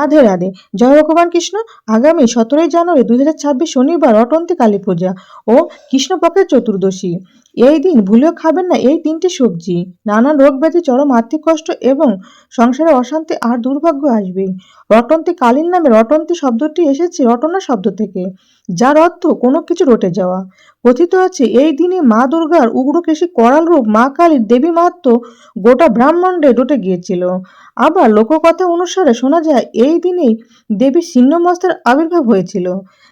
রাধে রাধে। জয় ভগবান কৃষ্ণ। আগামী সতেরোই জানুয়ারি দুই হাজার ছাব্বিশ শনিবার অটন্তি কালী পূজা ও কৃষ্ণপক্ষের চতুর্দশী। এই দিন ভুলেও খাবেন না এই তিনটি সবজি। নানান রোগ ব্যাধি, চরম আর্থিক কষ্ট এবং সংসারে অশান্তি আর দুর্ভাগ্য আসবে। রটন্তি কালীর নামে রটন্তি শব্দটি এসেছে রটনা শব্দ থেকে, যার অর্থ কোনো কিছু রটে যাওয়া। কথিত আছে, এই দিনে মা দুর্গার উগ্রকেশী করাল রূপ মা কালীর দেবী মাহাত্ম গোটা ব্রাহ্মণ্ডে রটে গিয়েছিল। আবার লোককথা অনুসারে শোনা যায়, এই দিনেই দেবী ছিন্নমস্তার আবির্ভাব হয়েছিল।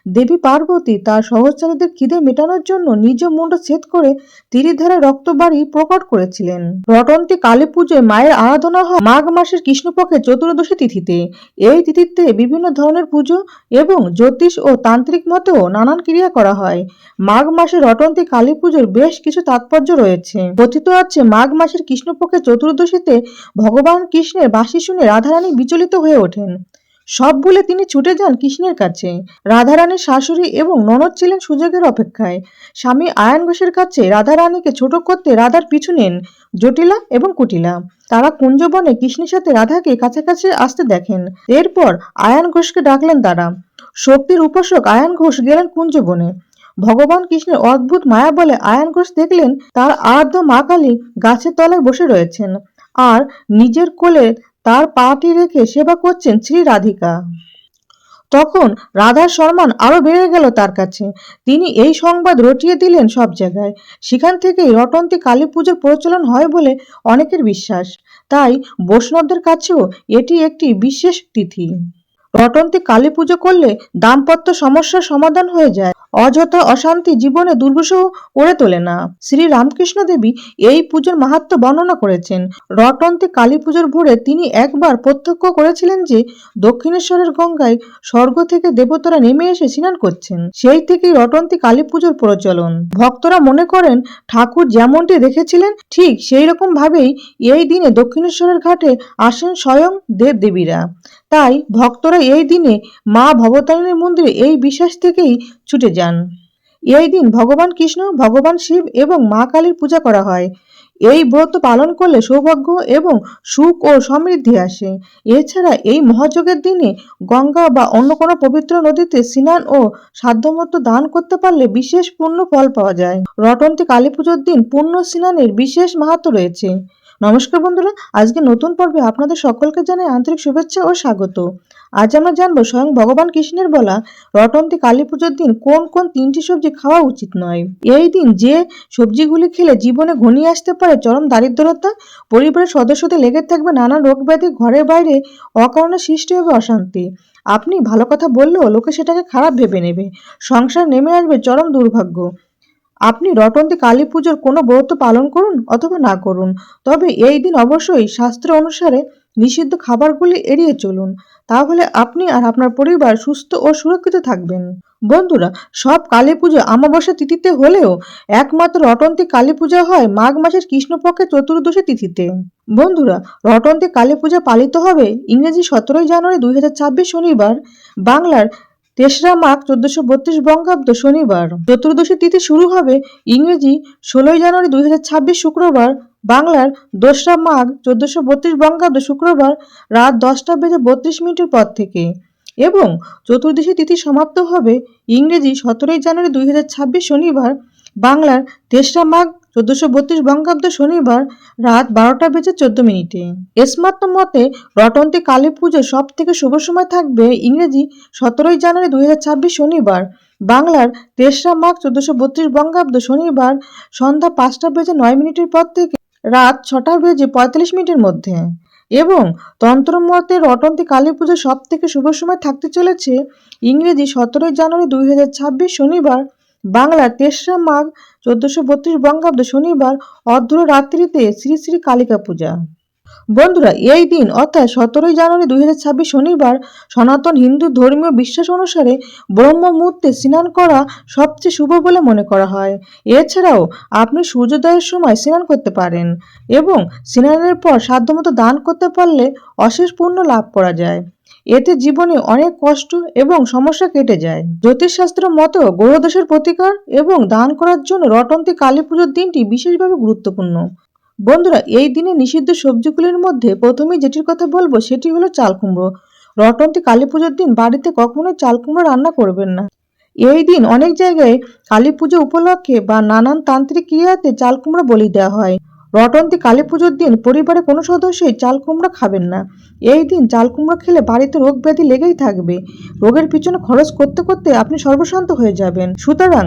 দেবী পার্বতী তার সহচারীদের খিদে মেটানোর জন্য নিজ মুন্ড ছেদ করে তীরিধারে রক্তবাড়ি প্রকট করেছিলেন। রটন্তী কালী পুজোয় মায়ের আরাধনা হয় মাঘ মাসের কৃষ্ণপক্ষের চতুর্দশী তিথিতে। এই তিথিতে বিভিন্ন ধরনের পুজো এবং জ্যোতিষ ও তান্ত্রিক মতেও নানান ক্রিয়া করা হয়। মাঘ মাসে রটন্তী কালী পুজোর বেশ কিছু তাৎপর্য রয়েছে। কথিত আছে, মাঘ মাসের কৃষ্ণপক্ষের চতুর্দশীতে ভগবান কৃষ্ণের বাঁশি শুনে রাধারানী বিচলিত হয়ে ওঠেন। সব বলে তিনি ছুটে যান কৃষ্ণের কাছে। রাধারানীর শাশুড়ি এবং ননদ ছিলেন সুযোগের অপেক্ষায়। স্বামী আয়ন ঘোষের কাছে রাধারানীকে ছোট করতে রাধার পিছু নেন জটিলা এবং কুটিলা। তারা কুঞ্জবনে কৃষ্ণের সাথে রাধাকে কাছাকাছি আসতে দেখেন। এরপর আয়ন ঘোষকে ডাকলেন তারা। শক্তির উপাসক আয়ন ঘোষ গেলেন কুঞ্জবনে। ভগবান কৃষ্ণের অদ্ভুত মায়া বলে আয়ান ঘোষ দেখলেন তার আরাধ্য মা কালী গাছের তলায় বসে রয়েছেন। আর নিজের কোলে তার পাটি রেখে সেবা করছেন শ্রী রাধিকা। তখন রাধার সম্মান আরও বেড়ে গেল তার কাছে। তিনি এই সংবাদ রটিয়ে দিলেন সব জায়গায়। সেখান থেকেই রটন্তি কালী পুজোর প্রচলন হয় বলে অনেকের বিশ্বাস। তাই বৈষ্ণবদের কাছেও এটি একটি বিশেষ তিথি। রটন্তী কালী পুজো করলে দাম্পত্য সমস্যার সমাধান হয়ে যায়। অযথা অশান্তি জীবনে দুর্বিষহ করে তোলে না। শ্রী রামকৃষ্ণ দেবী এই পুজোর মাহাত্ম বর্ণনা করেছেন। রটন্তী কালী পুজোর ভোরে তিনি একবার প্রত্যক্ষ করেছিলেন যে দক্ষিণেশ্বরের গঙ্গায় স্বর্গ থেকে দেবতারা নেমে এসে স্নান করছেন। সেই থেকেই রটন্তী কালী পুজোর প্রচলন। ভক্তরা মনে করেন ঠাকুর যেমনটি দেখেছিলেন, ঠিক সেই রকম ভাবেই এই দিনে দক্ষিণেশ্বরের ঘাটে আসেন স্বয়ং দেব দেবীরা তাই ভক্তরা এই দিনে মা ভবতারিণীর মন্দিরে এই বিশ্বাস থেকেই ছুটে যান। এই দিন ভগবান কৃষ্ণ, ভগবান শিব এবং মা কালীর পূজা করা হয়। এই ব্রত পালন করলে সৌভাগ্য এবং সুখ ও সমৃদ্ধি আসে। এছাড়া এই মহাযোগের দিনে গঙ্গা বা অন্য কোনো পবিত্র নদীতে স্নান ও সাধ্যমতো দান করতে পারলে বিশেষ পূর্ণ ফল পাওয়া যায়। রটন্তী কালী পুজোর দিন পূর্ণ স্নানের বিশেষ মাহাত্ম রয়েছে। নমস্কার বন্ধুরা, আজকে নতুন পর্বে আপনাদের সকলকে জানাই আন্তরিক শুভেচ্ছা ও স্বাগত। আজ আমরা জানব স্বয়ং ভগবান কৃষ্ণের বলা রটন্তী কালী পুজোর দিন কোন কোন তিনটি সবজি খাওয়া উচিত নয়। এই দিন যে সবজিগুলি খেলে জীবনে ঘনিয়ে আসতে পারে চরম দারিদ্রতা, পরিবারের সদস্যদের লেগে থাকবে নানা রোগ ব্যাধি ঘরের বাইরে অকারণে সৃষ্টি হবে অশান্তি। আপনি ভালো কথা বললেও লোকে সেটাকে খারাপ ভেবে নেবে। সংসার নেমে আসবে চরম দুর্ভাগ্য। আপনি রটন্তী কালী পুজোর কোনো ব্রত পালন করুন অথবা না করুন। তবে এই দিন অবশ্যই শাস্ত্র অনুসারে নিষিদ্ধ খাবারগুলি এড়িয়ে চলুন। তাহলে আপনি আর আপনার পরিবার সুস্থ ও সুরক্ষিত থাকবেন। বন্ধুরা, সব কালী পুজো অমাবস্যা তিথিতে হলেও একমাত্র রটন্তী কালী পূজা হয় মাঘ মাসের কৃষ্ণপক্ষের চতুর্দশী তিথিতে। বন্ধুরা রটন্তী কালী পূজা পালিত হবে ইংরেজি সতেরোই জানুয়ারি দুই হাজার ছাব্বিশ শনিবার বাংলার তেসরা মাঘ চোদ্দশো বত্রিশ বঙ্গাব্দ শনিবার। চতুর্দশী তিথি শুরু হবে ইংরেজি ষোলোই জানুয়ারি দুই হাজার ছাব্বিশ শুক্রবার। বাংলার দোসরা মাঘ চোদ্দশো বত্রিশ বঙ্গাব্দ শুক্রবার রাত দশটা বেজে বত্রিশ মিনিটের পর থেকে। এবং চতুর্দশী তিথি সমাপ্ত হবে ইংরেজি সতেরোই জানুয়ারি দুই হাজার ছাব্বিশ শনিবার। বাংলার তেসরা মাঘ চোদ্দশো বত্রিশ বঙ্গাব্দ শনিবার রাত বারোটা বেজে চোদ্দ মিনিটে। এসমাত্ম মতে, রটন্তী কালী পুজো সব থেকে শুভ সময় থাকবে ইংরেজি সতেরোই জানুয়ারি দুই হাজার ছাব্বিশ শনিবার। বাংলার তেসরা মাঘ চোদ্দশো বত্রিশ বঙ্গাব্দ শনিবার সন্ধ্যা পাঁচটা বেজে নয় মিনিটের পর থেকে রাত ছটা বেজে পঁয়তাল্লিশ মিনিটের মধ্যে। এবং তন্ত্রমতে রটন্তী কালী পুজো সব থেকে শুভ সময় থাকতে চলেছে ইংরেজি সতেরোই জানুয়ারি দুই হাজার ছাব্বিশ শনিবার বাংলার তেসরা মাঘ চোদ্দশো বত্রিশ বঙ্গাব্দ শনিবার অর্ধরাত্রিতে শ্রী শ্রী কালিকা পূজা। বন্ধুরা, এই দিন, অর্থাৎ সতেরোই জানুয়ারি দু হাজার ছাব্বিশ শনিবার, সনাতন হিন্দু ধর্মীয় বিশ্বাস অনুসারে ব্রহ্ম মুহূর্তে স্নান করা সবচেয়ে শুভ বলে মনে করা হয়। এছাড়াও, আপনি সূর্যোদয়ের সময় স্নান করতে পারেন এবং স্নানের পর সাধ্যমতো দান করতে পারলে অশেষ পুণ্য লাভ করা যায়। এতে জীবনে অনেক কষ্ট এবং সমস্যা কেটে যায়। জ্যোতিষশাস্ত্র মতেও গ্রহদোষের প্রতিকার এবং দান করার জন্য রটন্তী কালী পুজোর দিনটি বিশেষভাবে গুরুত্বপূর্ণ। বন্ধুরা, এই দিনে নিষিদ্ধ সবজিগুলির মধ্যে প্রথমে যেটির কথা বলব সেটি হলো চাল কুমড়ো। রটন্তি কালী পুজোর দিন বাড়িতে কখনোই চাল কুমড়ো রান্না করবেন না। এই দিন অনেক জায়গায় কালী পুজো উপলক্ষে বা নানান তান্ত্রিক ক্রিয়াতে চাল কুমড়ো বলি দেওয়া হয়। রটন্তি কালী পুজোর দিন পরিবারের কোনো সদস্যই চাল কুমড়ো খাবেন না। এই দিন চাল কুমড়ো খেলে বাড়িতে রোগ ব্যাধি লেগেই থাকবে। রোগের পিছনে খরচ করতে করতে আপনি সর্বশান্ত হয়ে যাবেন। সুতরাং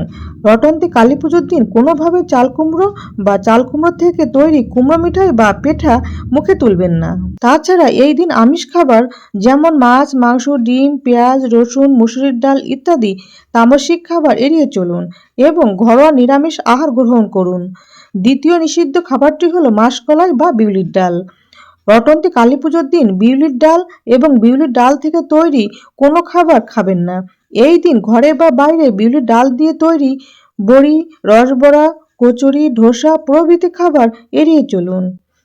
রটন্তি কালী পুজোর দিন কোনোভাবে চাল কুমড়ো বা চাল কুমড়ো থেকে তৈরি কুমড়ো মিঠাই বা পেঠা মুখে তুলবেন না। তাছাড়া এই দিন আমিষ খাবার যেমন মাছ, মাংস, ডিম, পেঁয়াজ, রসুন, মুসুরির ডাল ইত্যাদি তামসিক খাবার এড়িয়ে চলুন এবং ঘরোয়া নিরামিষ আহার গ্রহণ করুন। দ্বিতীয় নিষিদ্ধ খাবারটি হলো মাসকলাই বা বিউলির ডাল। রটন্তি কালী পুজোর দিন বিউলির ডাল এবং বিউলির ডাল থেকে তৈরি কোনো খাবার খাবেন না। এই দিন ঘরে বা বাইরে বিউলির ডাল দিয়ে তৈরি বড়ি, রসবড়া, কচুরি, ধোসা প্রভৃতি খাবার এড়িয়ে চলুন।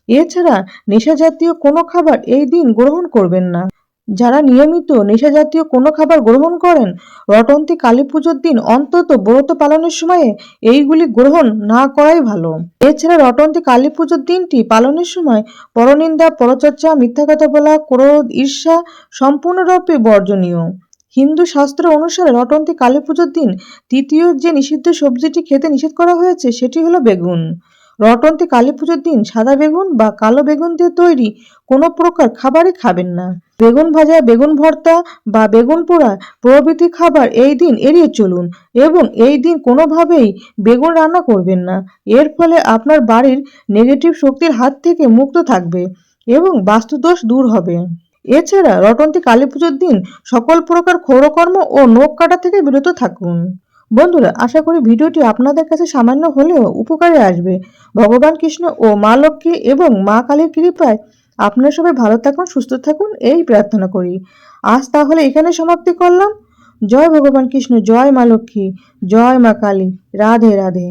এছাড়া নেশাজাতীয় কোনো খাবার এই দিন গ্রহণ করবেন না। যারা নিয়মিত নেশাজাতীয় কোনো খাবার গ্রহণ করেন, রটন্তি কালী পুজোর দিন অন্তত ব্রত পালনের সময়ে এইগুলি গ্রহণ না করাই ভালো। এছাড়া রটন্তি কালী পুজোর দিনটি পালনের সময় পরনিন্দা, পরচর্চা, মিথ্যা কথা বলা, ক্রোধ, ঈর্ষা সম্পূর্ণরূপে বর্জনীয়। হিন্দু শাস্ত্র অনুসারে রটন্তি কালী পুজোর দিন তৃতীয় যে নিষিদ্ধ সবজিটি খেতে নিষেধ করা হয়েছে, সেটি হলো বেগুন। রটন্তি কালী পুজোর দিন সাদা বেগুন বা কালো বেগুন দিয়ে তৈরি কোনো প্রকার খাবারই খাবেন না। বেগুন ভাজা, বেগুন ভর্তা বা বেগুন পোড়া প্রভৃতি খাবার এই দিন এড়িয়ে চলুন এবং এই দিন কোনোভাবেই বেগুন রান্না করবেন না। এর ফলে আপনার বাড়ির নেগেটিভ শক্তির হাত থেকে মুক্ত থাকবে এবং বাস্তুদোষ দূর হবে। এছাড়া রটন্তি কালী পুজোর দিন সকল প্রকার ক্ষৌরকর্ম ও নখ কাটা থেকে বিরত থাকুন। বন্ধুরা, আশা করি ভিডিওটি আপনাদের কাছে সামান্য হলেও উপকারে আসবে। ভগবান কৃষ্ণ ও মা লক্ষ্মী এবং মা কালীর কৃপায় আপনারা সবাই ভালো থাকুন, সুস্থ থাকুন, এই প্রার্থনা করি। আজ তাহলে এখানে সমাপ্তি করলাম। জয় ভগবান কৃষ্ণ, জয় মা লক্ষ্মী, জয় মা কালী। রাধে রাধে।